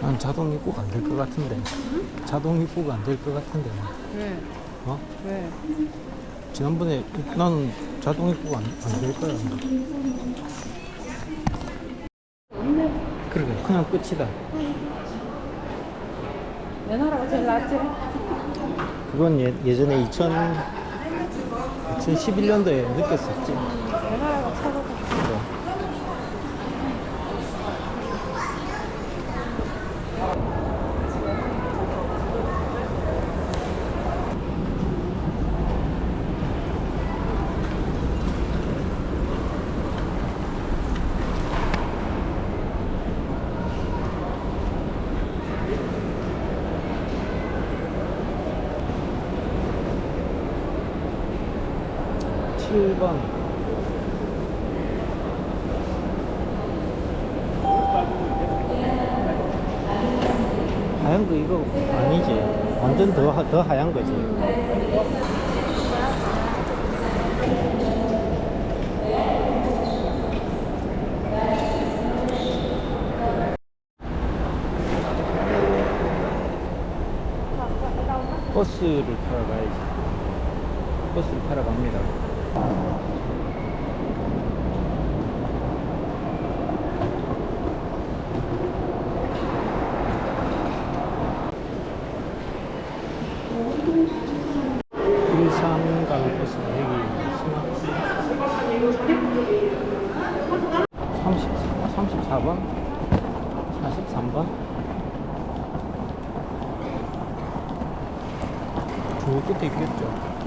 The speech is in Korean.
난 자동 입구가 안 될 것 같은데. 자동 입구가 안 될 것 같은데. 왜? 어? 왜? 지난번에 나는 자동 입구가 안 될 거야. 그러게 그냥 끝이다. 내 나라가 제일 낫지? 그건 예, 예전에 2000 2011년도에 느꼈었지. 내 나라가 7번. 하얀 거 이거 아니지. 완전 더, 더 하얀 거지. 버스를 타러 가야지. 버스를 타러 갑니다. 일산 가는 버스가 여기 있으나 30, 34번? 43번? 저 끝에 있겠죠